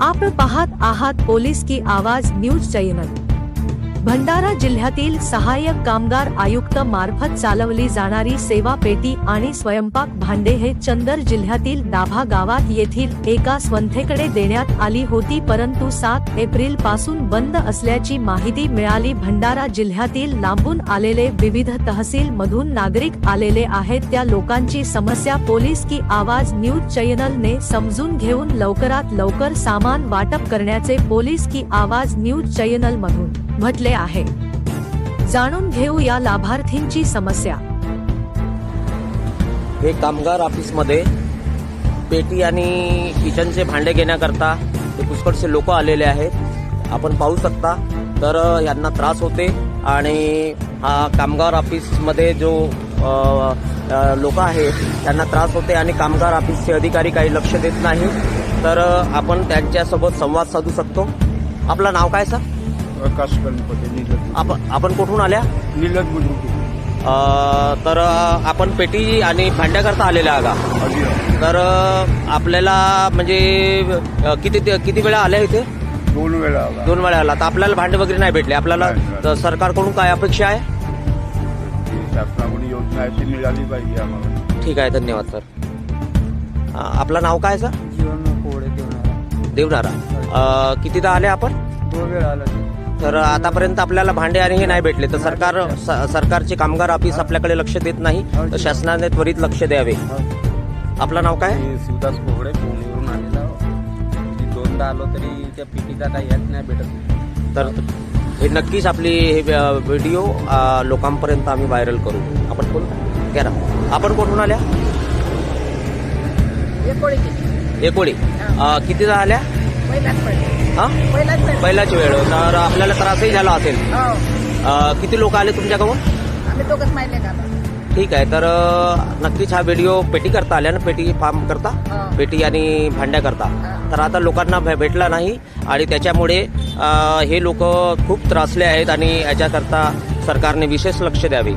आपण पाहत आहात पोलीस की आवाज न्यूज चॅनल. भंडारा जिल्ह्यातील सहाय्यक कामगार आयुक्त मार्फत चालवली जाणारी सेवा पेटी आणि स्वयंपाक भांडे हे चंदर जिल्ह्यातील दाभा गावात येथील एका स्वंथेकडे देण्यात आली होती परंतु सात एप्रिलपासून बंद असल्याची माहिती मिळाली. भंडारा जिल्ह्यातील लांबून आलेले विविध तहसील मधून नागरिक आलेले आहेत. त्या लोकांची समस्या पोलीस की आवाज न्यूज चॅनल ने समजून घेऊन लवकरात लवकर सामान वाटप करण्याचे पोलीस की आवाज न्यूज चॅनल मधून म्हटले आहे. जाणून घेऊ या लाभार्थींची समस्या. हे कामगार ऑफिसमध्ये पेटी आणि किचनचे भांडे घेण्याकरता हे पुष्कळसे लोक आलेले आहेत. आपण पाहू शकता तर यांना त्रास होते आणि हा कामगार ऑफिसमध्ये जो लोक आहेत त्यांना त्रास होते आणि कामगार ऑफिसचे अधिकारी काही लक्ष देत नाही. तर आपण त्यांच्यासोबत संवाद साधू शकतो. आपलं नाव काय सर? प्रकाश गणपती नीलज आपण आपण कुठून आल्या? नीलज अ, तर आपण पेटी आणि भांड्याकरता आलेल्या आगा. तर आपल्याला म्हणजे अ, किती किती वेळा आल्या इथे? दोन वेळा आला. दोन वेळा आला. तर आपल्याला भांडे वगैरे नाही भेटले. आपल्याला नाही, नाही. तर सरकारकडून काय अपेक्षा आहे? ती शासनाकडून योजना आहे ती मिळाली पाहिजे आम्हाला. ठीक आहे धन्यवाद सर. अ, आपलं नाव काय सर? जीवन कोडे देवणार देवनारा. अ, कितीदा आले आपण? दोन वेळा आला. ते. तर आतापर्यंत आपल्याला भांडे आणि हे नाही भेटले. तर सरकार स- सरकारचे कामगार ऑफिस आपल्याकडे लक्ष देत नाही. तर शासनाने त्वरित लक्ष द्यावे. आपलं नाव काय? शिवदास कोहडे पुणेवरून आलेलो दोनदा आलो तरी त्या पिटीचा काही याच नाही भेटत. तर हे नक्कीच आपली हे व्हिडिओ लोकांपर्यंत आम्ही व्हायरल करू. आपण कोण? ना. आपण कुठून आल्या? एकोळी. अ, कितीदा आल्या? हा? पहिलाच वेळ. तर आपल्याला त्रासही झाला असेल. अ, किती लोक आले तुमच्याकडून? आम्ही दोघच माहिले का ठीक आहे. तर अ, नक्कीच हा व्हिडिओ पेटी करता आल्या ना? पेटी फार्म करता? हो. पेटी आणि भांड्या करता. तर आता लोकांना भे- भेटला नाही आणि त्याच्यामुळे अ, हे लोक खूप त्रासले आहेत आणि याच्याकरता सरकारने विशेष लक्ष द्यावे.